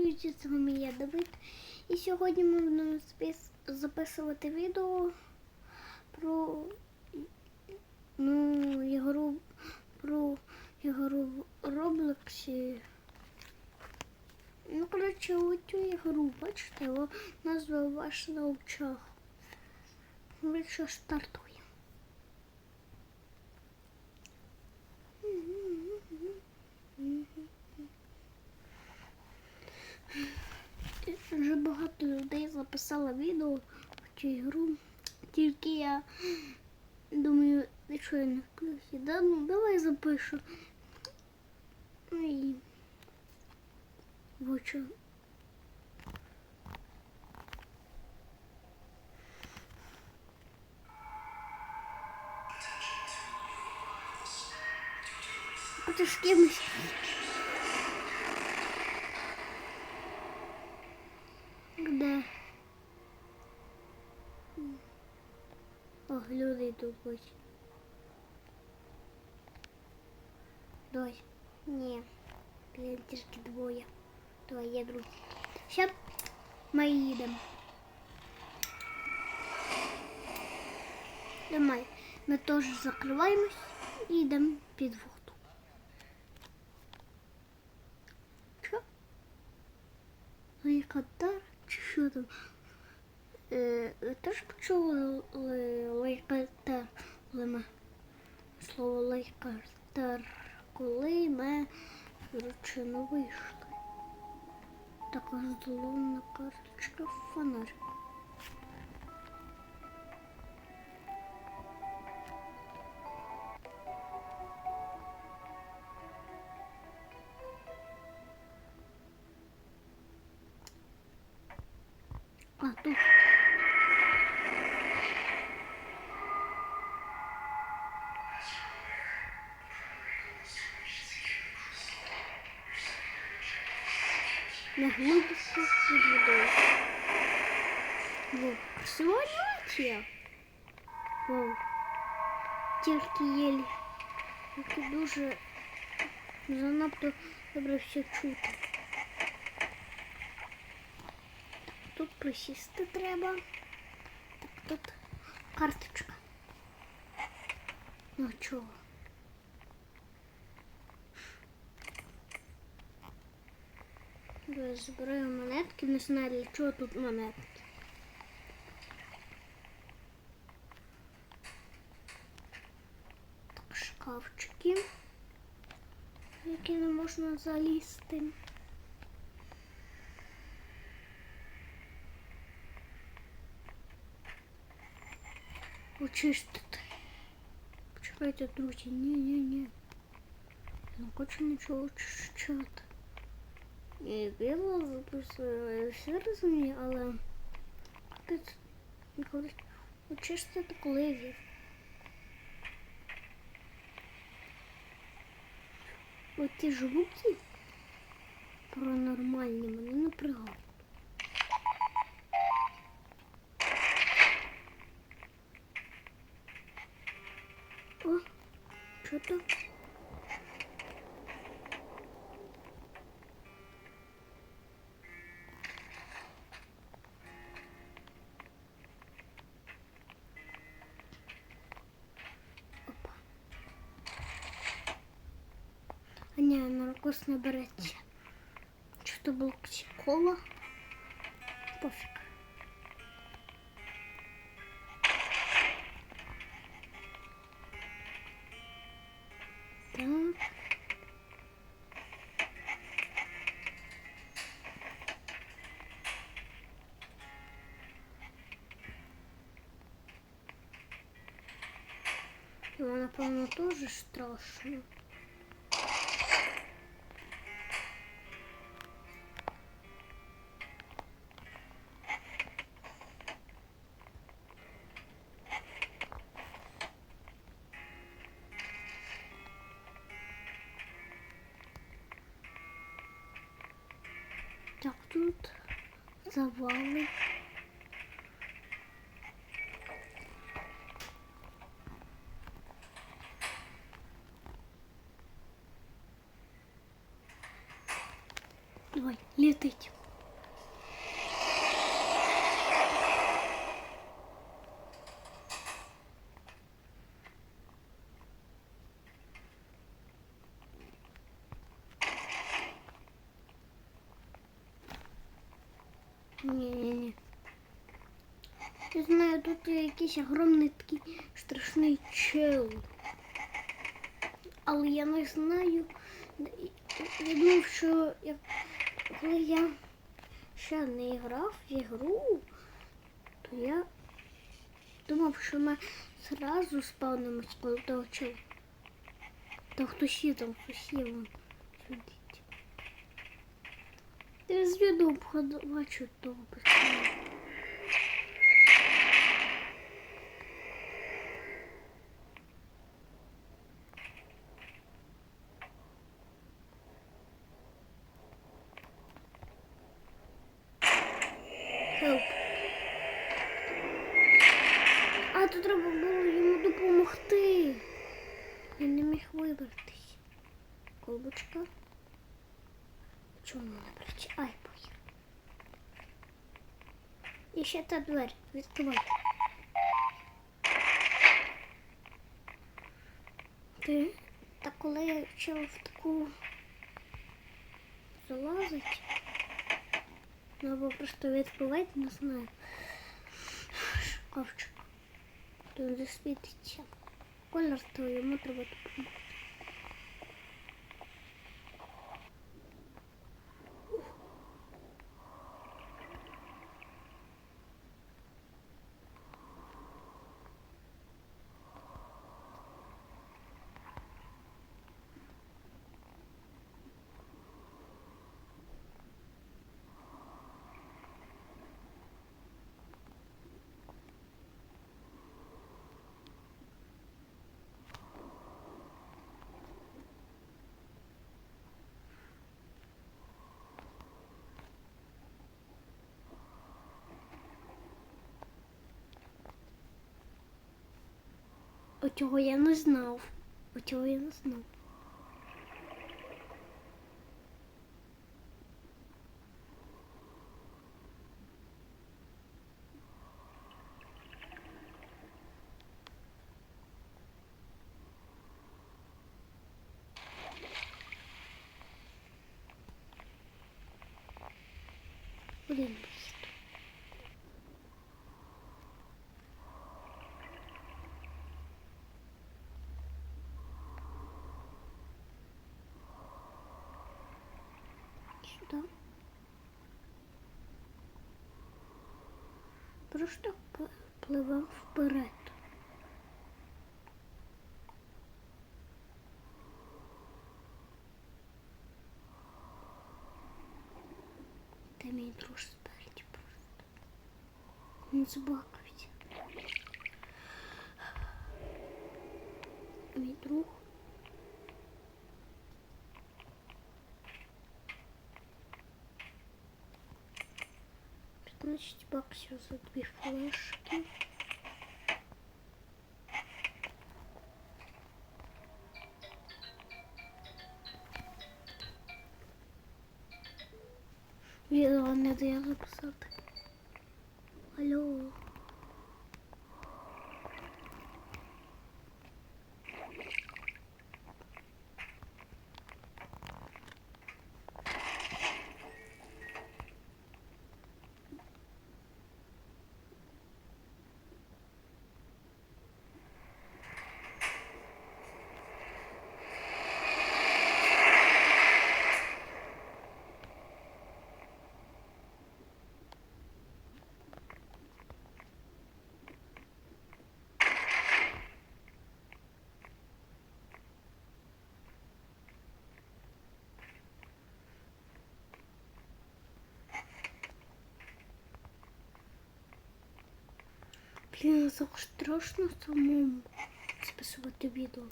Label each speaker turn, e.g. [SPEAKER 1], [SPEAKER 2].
[SPEAKER 1] друзі, з вами я Давид. І сьогодні ми будемо записувати відео про ну, ігру про ігру в. Ну, коротше, оцю ігру, бачите, о, назва ваша на очах. Ми що стартуємо. Вже багато людей записало відео в цю ігру. Тільки я думаю, що я не в курсі. Да? Ну, давай запишу. Ну і в очі. Ти кимось? Де? О, ось. Давай. Ні. Блін, тільки двоє. Друзі. Ще ми їдемо. Давай. Ми теж закриваємось і йдемо під воду. Що? Лайкатар? Чи що там? Е, ви теж почули лайкатар, коли слово лайкатар, коли ми коротше, вийшли. Така зелена карточка фонарик. А, тут. На глибоко під водою. Вау, красива анімація. Вау. Тільки єлі. Тільки дуже занадто добре все чути. Тут присісти треба. Так, тут карточка. Ну чого? Збираю монетки, не знаю для чого тут монетки. Так, шкафчики, в які не можна залізти. Очистити. Почекайте, друзі, ні-ні-ні. Не хочу нічого очищати. І біло записую все розумію, але ніколи очистити коли Оті звуки паранормальні мене напрягають. О, що там? Ні, наркос не береться. Чи то було кола? Пофіг. Так. Його, напевно, теж страшно. Завали. Давай, летай. Ні-ні-ні. Я знаю, тут якийсь огромний такий страшний чел. Але я не знаю. Я думав, що я, коли я ще не грав в ігру, то я думав, що ми зразу спавнимось коло того чела. Та хтось є там, хтось є. Я з відео того пацана. А то треба було йому допомогти. Він не міг вибратись. Колбочка. Чому не плечі? Ай, похер. І ще та двері. Відкривай. Ти та коли вчив в таку залазить. Ну або просто відкривати, не знаю. Шкафчик. Тут засвітиться. Колір то треба допомогти. Оцього я не знав. Оцього я не знав. Блін. Просто п- пливав вперед. Та мій друг спереді просто. Він збакався. Мій друг. Пятнадцать баксов за две флешки. Відео не дає записати. Алло. Блін, так страшно самому записувати відео.